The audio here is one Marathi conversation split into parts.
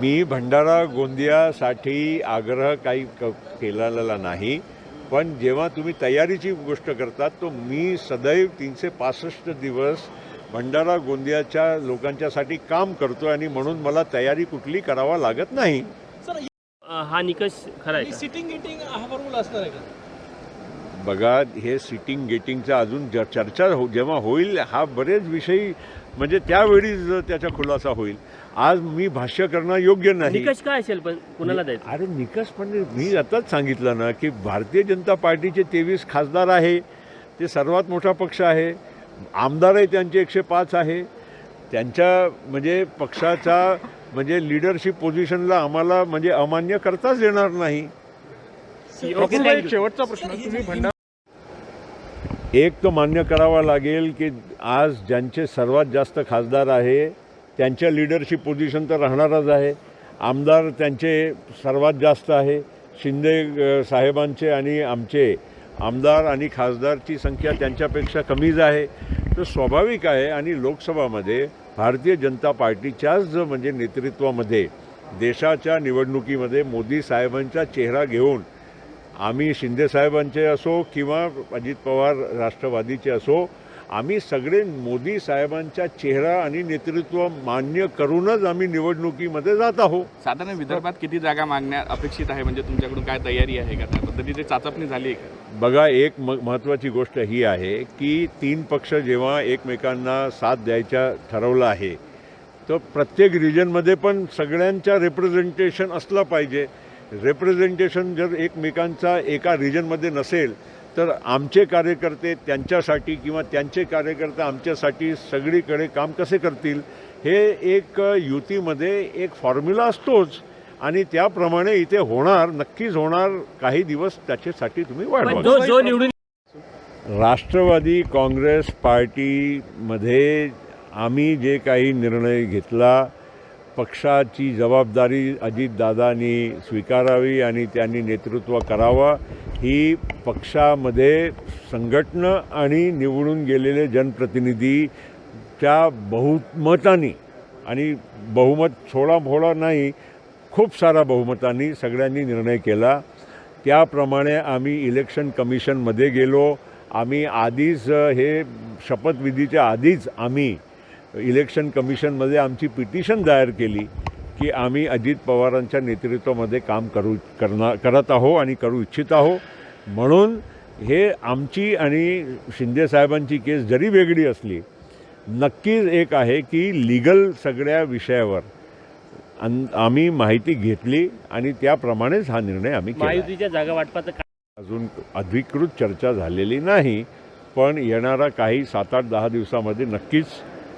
मी भंडारा गोंदियासाठी आग्रह काही क केलेला नाही. पण जेव्हा तुम्ही तयारीची गोष्ट करतात तो मी सदैव तीनशे पासष्ट दिवस भंडारा गोंदियाच्या लोकांच्यासाठी काम करतो आणि म्हणून मला तयारी कुठली करावा लागत नाही. हा निकष खरा आहे ही? सिटिंग गेटिंग हा फॉर्म्युला असणार आहे का? बघा हे सिटिंग गेटिंगचा अजून ज चर्चा हो जेव्हा होईल हा बरेच विषयी म्हणजे त्यावेळी त्याचा खुलासा होईल. आज मी भाष्य करणं योग्य नाही. निकष काय असेल पण कुणाला द्यायचं? अरे निकष म्हणजे मी आताच सांगितलं ना की भारतीय जनता पार्टीचे तेवीस खासदार आहे ते सर्वात मोठा पक्ष आहे आमदारही त्यांचे एकशे पाच आहे. त्यांच्या म्हणजे पक्षाचा म्हणजे लिडरशिप पोझिशनला आम्हाला म्हणजे अमान्य करताच येणार नाही. शेवटचा प्रश्न तुम्ही भंडारा एक तर मान्य करावा लागेल की आज ज्यांचे सर्वात जास्त खासदार आहे त्यांच्या लिडरशिप पोझिशन तर राहणारच आहे. आमदार त्यांचे सर्वात जास्त आहे. शिंदे साहेबांचे आणि आमचे आमदार आणि खासदारची संख्या त्यांच्यापेक्षा कमीच आहे. तर स्वाभाविक आहे आणि लोकसभामध्ये भारतीय जनता पार्टीच्याच म्हणजे नेतृत्वामध्ये देशाच्या निवडणुकीमध्ये मोदी साहेबांचा चेहरा घेऊन आम्ही शिंदेसाहेबांचे असो किंवा अजित पवार राष्ट्रवादीचे असो आम्ही सगळे मोदी साहेबांचा चेहरा आणि नेतृत्व मान्य करूनच आम्ही निवडणुकीमध्ये जात आहोत. साधारण विदर्भात किती जागा मागण्या अपेक्षित आहे? म्हणजे तुमच्याकडून काय तयारी आहे का? त्या पद्धतीची चाचपणी झाली आहे का? बघा एक म महत्त्वाची गोष्ट ही आहे की तीन पक्ष जेव्हा एकमेकांना साथ द्यायच्या ठरवलं आहे तर प्रत्येक रिजनमध्ये पण सगळ्यांच्या रिप्रेझेंटेशन असलं पाहिजे. रिप्रेझेंटेशन जर एकमेकांचा एका रिजनमध्ये नसेल तर आमचे कार्यकर्ते त्यांच्यासाठी किंवा त्यांचे कार्यकर्ते आमच्यासाठी सगळीकडे काम कसे करतील हे एक युतीमध्ये एक फॉर्म्युला असतोच. आणि त्याप्रमाणे इथे होणार नक्कीच होणार काही दिवस त्याच्यासाठी तुम्ही निवडून राष्ट्रवादी काँग्रेस पार्टीमध्ये आम्ही जे काही निर्णय घेतला पक्षाची जबाबदारी अजितदादांनी स्वीकारावी आणि त्यांनी नेतृत्व करावं. ही पक्षामध्ये संघटनं आणि निवडून गेलेले जनप्रतिनिधीच्या बहुमतानी आणि बहुमत थोडा फोडा नाही खूप सारा बहुमतांनी सगळ्यांनी निर्णय केला. त्याप्रमाणे आम्ही इलेक्शन कमिशनमध्ये गेलो. आम्ही आधीच हे शपथविधीच्या आधीच आम्ही इलेक्शन कमिशनमध्ये आमची पिटिशन दायर केली की आम्ही अजित पवारांच्या नेतृत्वामध्ये काम करू करणार करत आहो आणि करू इच्छित आहो म्हणून हे आमची आणि शिंदेसाहेबांची केस जरी वेगळी असली नक्कीच एक आहे की लिगल सगळ्या विषयावर अन आम्ही माहिती घेतली आणि त्याप्रमाणेच हा निर्णय आम्ही केला. महायुतीच्या जागा वाटपाचं अजून अधिकृत चर्चा झालेली नाही पण येणारा काही सात आठ दहा दिवसामध्ये नक्कीच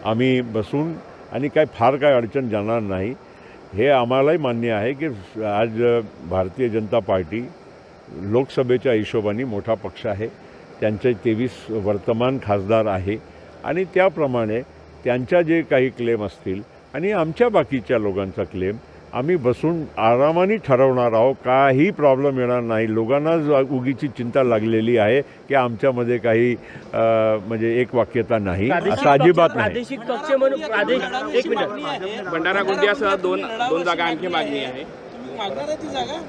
आम्ही बसून आणि काय फार काय अडचण जाणार नाही. हे आम्हालाही मान्य आहे की आज भारतीय जनता पार्टी लोकसभेच्या हिशोबाने मोठा पक्ष आहे. त्यांचे तेवीस वर्तमान खासदार आहे. आणि त्याप्रमाणे त्यांच्या जे काही क्लेम असतील आणि आमच्या बाकीच्या लोकांचा क्लेम आम्ही बसून आरामाने ठरवणार आहोत. काही प्रॉब्लेम येणार नाही. लोकांना ज- उगीची चिंता लागलेली आहे की आमच्यामध्ये काही म्हणजे एक वाक्यता नाही. असं अजिबात नाही. प्रादेशिक पक्ष म्हणून प्रादेशिक एक मिनिट. भंडारा गोंदियासह दोन दोन जागा आणखी मागणी आहे. तुम्ही मागणार आहे ती जागा?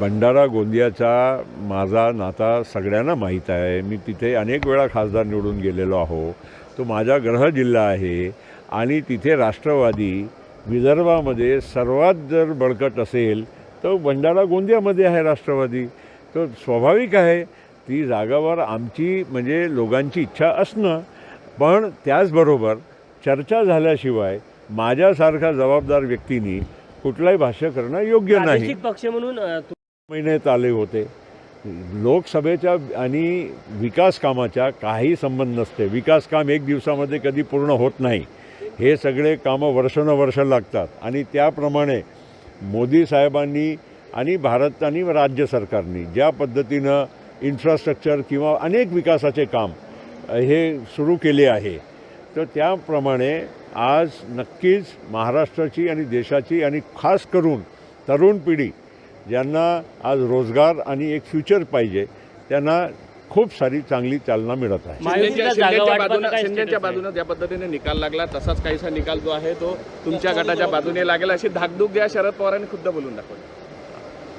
भंडारा गोंदियाचा माझा नाता सगळ्यांना माहीत आहे. मी तिथे अनेक वेळा खासदार निवडून गेलेलो आहो. तो माझा ग्रह जिल्हा आहे आणि तिथे राष्ट्रवादी विदर्भामध्ये सर्वात जर बळकट असेल तर भंडारा गोंदियामध्ये आहे राष्ट्रवादी. तर स्वाभाविक आहे ती जागावर आमची म्हणजे लोकांची इच्छा असणं पण त्याचबरोबर चर्चा झाल्याशिवाय माझ्यासारखा जबाबदार व्यक्तींनी कुठलाही भाष्य करणं योग्य नाही. पक्ष म्हणून महिन्यात आले होते. लोकसभेच्या आणि विकास कामाच्या काही संबंध नसते. विकास काम एक दिवसामध्ये कधी पूर्ण होत नाही. हे सगळे कामं वर्षानुवर्ष लागतात. आणि त्याप्रमाणे मोदी साहेबांनी आणि भारत आणि राज्य सरकारनी ज्या पद्धतीनं इन्फ्रास्ट्रक्चर किंवा अनेक विकासाचे काम हे सुरू केले आहे तर त्याप्रमाणे आज नक्कीच महाराष्ट्राची आणि देशाची आणि खास करून तरुण पिढी ज्यांना आज रोजगार आणि एक फ्युचर पाहिजे त्यांना खूप सारी चांगली चालना मिळत आहे. शिंदेच्या बाजूनं ज्या पद्धतीने निकाल लागला तसाच काहीसा निकाल जो आहे तो तुमच्या गटाच्या बाजूने लागेल अशी धाकधूक या शरद पवारांनी खुद्द बोलून दाखवली.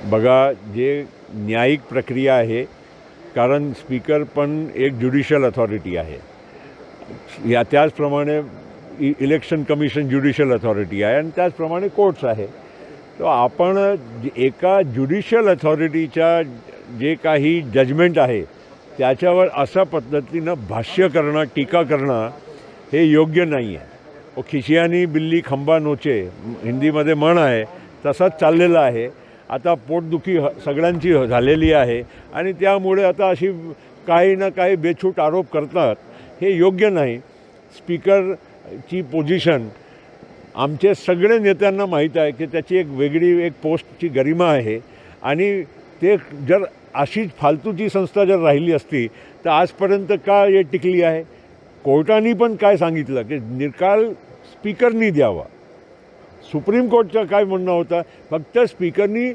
बघा जे न्यायिक प्रक्रिया आहे कारण स्पीकर पण एक ज्युडिशियल अथॉरिटी आहे. या त्याचप्रमाणे इ इलेक्शन कमिशन ज्युडिशियल अथॉरिटी आहे आणि त्याचप्रमाणे कोर्ट्स आहे. तर आपण जे- एका ज्युडिशियल अथॉरिटीच्या जे काही जजमेंट आहे त्याच्यावर अशा पद्धतीनं भाष्य करणं टीका करणं हे योग्य नाही आहे ओ खिशियानी बिल्ली खंबा नोचे हिंदीमध्ये म्हण आहे तसाच चाललेला आहे. आता पोटदुखी ह- सगळ्यांची झालेली आहे आणि त्यामुळे आता अशी काही ना काही बेछूट आरोप करतात हे योग्य नाही. स्पीकरची पोझिशन आमचे सगळे नेत्यांना माहीत आहे की त्याची एक वेगळी एक पोस्टची गरिमा आहे. आणि ते जर अशीच फालतूची संस्था जर राहिली असती तर आजपर्यंत का हे टिकली आहे? कोर्टाने पण काय सांगितलं की निकाल स्पीकरनी द्यावा. सुप्रीम कोर्टचं काय म्हणणं होतं? फक्त स्पीकरनी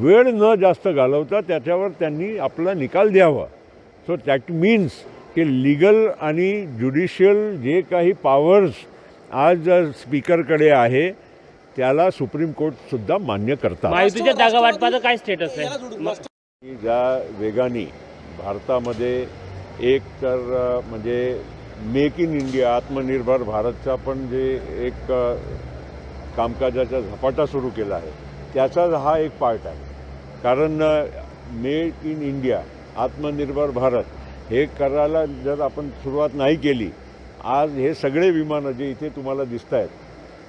वेळ न जास्त घालवता त्याच्यावर त्यांनी आपला निकाल द्यावा. सो दॅट मीन्स की लिगल आणि ज्युडिशियल जे काही पॉवर्स आज स्पीकरकडे आहे त्याला सुप्रीम कोर्टसुद्धा मान्य करतात. महायुतीच्या जागा वाटपाचं काय स्टेटस आहे? की ज्या वेगाने भारतामध्ये एक तर म्हणजे मेक इन इंडिया आत्मनिर्भर भारतचा पण जे एक कामकाजाचा झपाटा सुरू केला आहे त्याचाच हा एक पार्ट आहे. कारण मेक इन इंडिया आत्मनिर्भर भारत हे करायला जर आपण सुरुवात नाही केली आज हे सगळे विमानं जे इथे तुम्हाला दिसत आहेत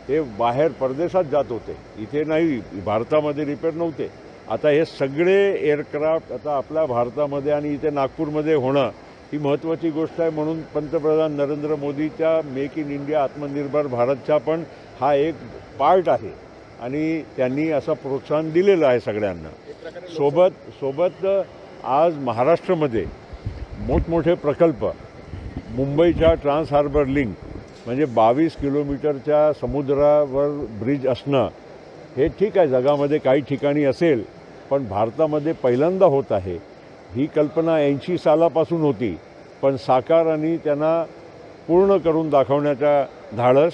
ते बाहेर परदेशात जात होते. इथे नाही भारतामध्ये रिपेअर नव्हते. आता हे सगळे एअरक्राफ्ट आता आपल्या भारतामध्ये आणि इथे नागपूरमध्ये होणं ही महत्त्वाची गोष्ट आहे म्हणून पंतप्रधान नरेंद्र मोदीच्या मेक इन इंडिया आत्मनिर्भर भारतचा पण हा एक पार्ट आहे. आणि त्यांनी असं प्रोत्साहन दिलेलं आहे सगळ्यांना. सोबत सोबत आज महाराष्ट्रामध्ये मोठमोठे प्रकल्प मुंबईच्या ट्रान्स हार्बर लिंक म्हणजे बावीस किलोमीटरच्या समुद्रावर ब्रिज असणं हे ठीक आहे जगामध्ये काही ठिकाणी असेल पण भारतामध्ये पहिल्यांदा होत आहे. ही कल्पना ऐंशी सालापासून होती पण साकार आणि त्यांना पूर्ण करून दाखवण्याचा धाडस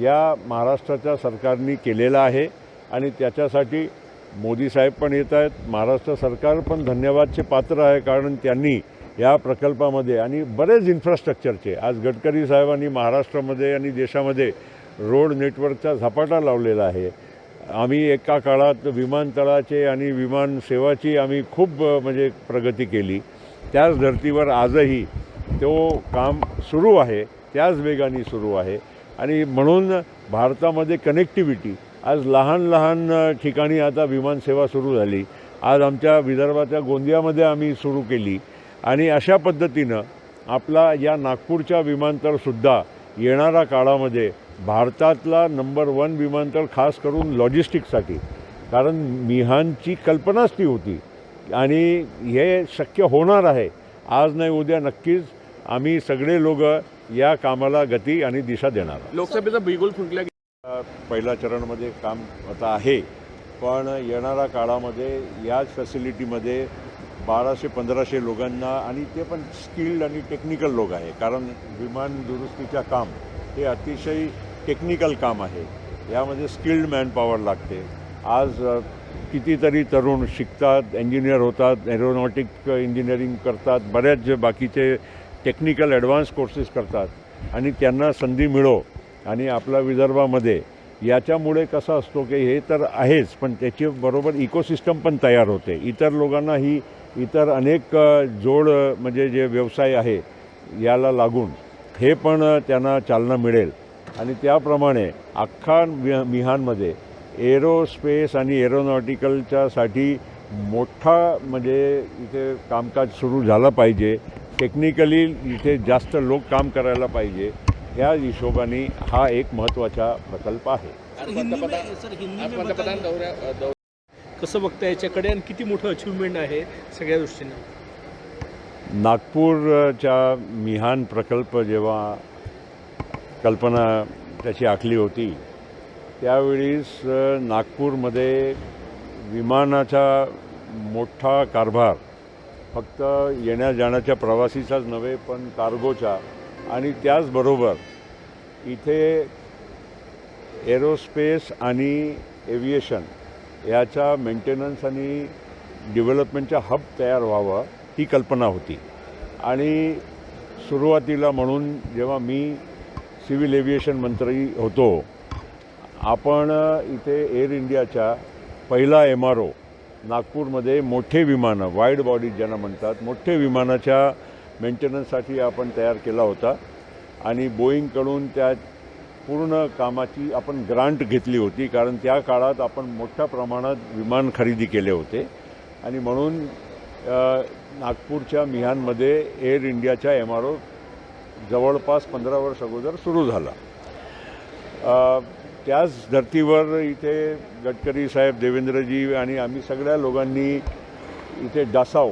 या महाराष्ट्राच्या सरकारने केलेला आहे. आणि त्याच्यासाठी मोदी साहेब पण येत आहेत महाराष्ट्र सरकार पण धन्यवादचे पात्र आहे कारण त्यांनी या प्रकल्पामध्ये आणि बरेच इन्फ्रास्ट्रक्चरचे आज गडकरी साहेबांनी महाराष्ट्रामध्ये आणि देशामध्ये रोड नेटवर्कचा झपाटा लावलेला आहे. आम्ही एका काळात विमानतळाचे आणि विमान सेवाची आम्ही खूप म्हणजे प्रगती केली. त्याच धर्तीवर आजही तो काम सुरू आहे त्याच वेगाने सुरू आहे. आणि म्हणून भारतामध्ये कनेक्टिव्हिटी आज लहान लहान ठिकाणी आता विमानसेवा सुरू झाली. आज आमच्या विदर्भाच्या गोंदियामध्ये आम्ही सुरू केली. आणि अशा पद्धतीनं आपला या नागपूरच्या विमानतळसुद्धा येणाऱ्या काळामध्ये भारतातला नंबर वन विमानतळ खास करून लॉजिस्टिकसाठी कारण मिहानची कल्पनाच ती होती. आणि हे शक्य होणार आहे. आज नाही उद्या नक्कीच आम्ही सगळे लोक या कामाला गती आणि दिशा देणार. लोकसभेचा बिगुल फुंकल्या अ, पहिल्या चरणमध्ये काम आता आहे. पण येणाऱ्या काळामध्ये याच फॅसिलिटीमध्ये बाराशे पंधराशे लोकांना आणि ते पण स्किल्ड आणि टेक्निकल लोक आहे. कारण विमान दुरुस्तीचं काम हे अतिशय टेक्निकल काम आहे. यामध्ये स्किल्ड मॅनपॉवर लागते. आज कितीतरी तरुण शिकतात इंजिनियर होतात एरोनॉटिक इंजिनिअरिंग करतात बऱ्याच जे बाकीचे टेक्निकल ॲडव्हान्स कोर्सेस करतात. आणि त्यांना संधी मिळो. आणि आपल्या विदर्भामध्ये याच्यामुळे कसा असतो की हे तर आहेच पण त्याच्याबरोबर इकोसिस्टम पण तयार होते. इतर लोकांना ही इतर अनेक जोड म्हणजे जे व्यवसाय आहे याला लागून. हे पण त्यांना चालना मिळेल. आणि त्याप्रमाणे अख्खा मि मिहानमध्ये एरोस्पेस आणि एरोनॉटिकलच्यासाठी मोठा म्हणजे इथे कामकाज सुरू झालं पाहिजे. टेक्निकली इथे जास्त लोक काम करायला पाहिजे. ह्या हिशोबाने हा एक महत्त्वाचा प्रकल्प आहे. पंतप्रधान. दौऱ्या कसं बघता याच्याकडे आणि किती मोठं अचिव्हमेंट आहे सगळ्या दृष्टीने? नागपूरच्या मिहान प्रकल्प जेव्हा कल्पना त्याची आखली होती त्यावेळीस नागपूरमध्ये विमानाचा मोठा कारभार फक्त येण्या जाण्याच्या प्रवासीचाच नव्हे पण कार्गोचा आणि त्याचबरोबर इथे एरोस्पेस आणि एव्हिएशन याचा मेंटेनन्स आणि डेव्हलपमेंटचा हब तयार व्हावा ही कल्पना होती. आणि सुरुवातीला म्हणून जेव्हा मी सिव्हिल एव्हिएशन मंत्री होतो आपण इथे एअर इंडियाच्या पहिला एम आर ओ नागपूरमध्ये मोठे विमानं वाईड बॉडी ज्यांना म्हणतात मोठे विमानाच्या मेंटेनन्ससाठी आपण तयार केला होता. आणि बोईंगकडून त्या पूर्ण कामाची आपण ग्रांट घेतली होती कारण त्या काळात आपण मोठ्या प्रमाणात विमान खरेदी केले होते. आणि म्हणून नागपूरच्या मिहानमध्ये एअर इंडियाच्या एम आर ओ जवळपास पंधरा वर्ष अगोदर सुरू झाला. त्याच धर्तीवर इथे गडकरी साहेब देवेंद्रजी आणि आम्ही सगळ्या लोकांनी इथे डासाव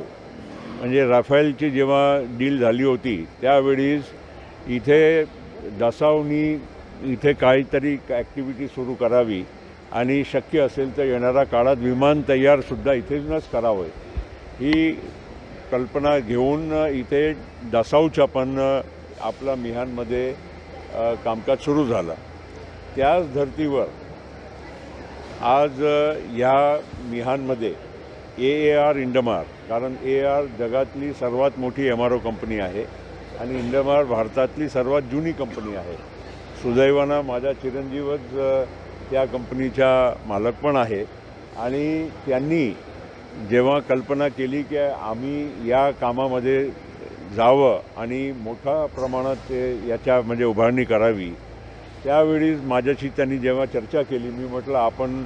म्हणजे राफेलची जेव्हा डील झाली होती त्यावेळीस इथे डासावनी इथे काहीतरी ॲक्टिव्हिटी सुरू करावी आणि शक्य असेल तर येणाऱ्या काळात विमान तयारसुद्धा इथेच करावं. ही कल्पना घेऊन इथे डासावच्या पण आपला मिहानमध्ये कामकाज सुरू झालं. त्याच धर्तीवर आज ह्या मिहानमध्ये ए ए आर इंडमार कारण ए आर जगातली सर्वात मोठी एम आर ओ कंपनी आहे आणि इंडमार भारतातली सर्वात जुनी कंपनी आहे. सुदैवानं माझ्या चिरंजीवच त्या कंपनीच्या मालक पण आहे आणि त्यांनी जेव्हा कल्पना केली की आम्ही या कामामध्ये जावं आणि मोठ्या प्रमाणात ते याच्या म्हणजे उभारणी करावी त्यावेळी माझ्याशी त्यांनी जेव्हा चर्चा केली मी म्हटलं आपण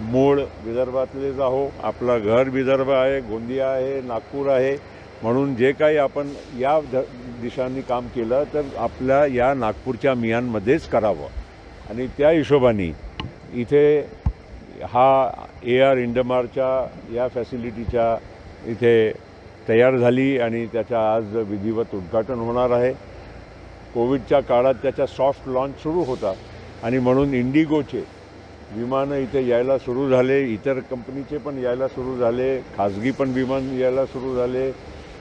मूळ विदर्भातलेच आहो आपलं घर विदर्भ आहे गोंदिया आहे नागपूर आहे म्हणून जे काही आपण या द दिशांनी काम केलं तर आपल्या या नागपूरच्या मियांमध्येच करावं. आणि त्या हिशोबाने इथे हा ए आर इंडमारच्या या फॅसिलिटीच्या इथे तयार झाली आणि त्याचा आज विधिवत उद्घाटन होणार आहे. कोविडच्या काळात त्याचा सॉफ्ट लॉन्च सुरू होता आणि म्हणून इंडिगोचे विमानं इथे यायला सुरू झाले इतर कंपनीचे पण यायला सुरू झाले खाजगी पण विमान यायला सुरू झाले.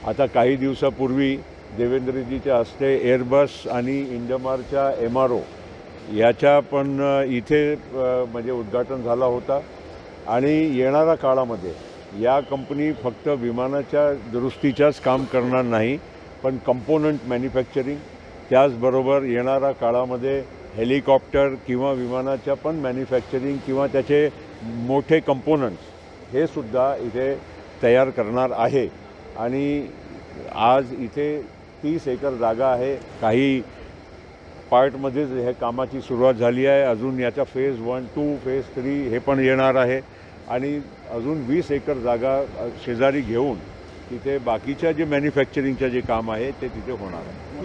आता काही दिवसापूर्वी देवेंद्रजीच्या हस्ते एअरबस आणि इंडमारच्या एम आर ओ याच्या पण इथे म्हणजे उद्घाटन झाला होता. आणि येणाऱ्या काळामध्ये या कंपनी फक्त विमानाच्या दुरुस्तीच्याच काम करणार नाही पण कंपोनंट मॅन्युफॅक्चरिंग त्याचबरोबर येणाऱ्या काळामध्ये हेलिकॉप्टर किंवा विमानाच्या पण मॅन्युफॅक्चरिंग किंवा त्याचे मोठे कंपोनंट्स हे सुद्धा इथे तयार करणार आहे. आणि आज इथे तीस एकर जागा आहे. काही पार्टमध्येच ह्या कामाची सुरुवात झाली आहे. अजून याचा phase one two phase three हे पण येणार आहे. आणि अजून वीस एकर जागा शेजारी घेऊन तिथे बाकीच्या जे मॅन्युफॅक्चरिंगचं जे काम आहे ते तिथे होणार आहे.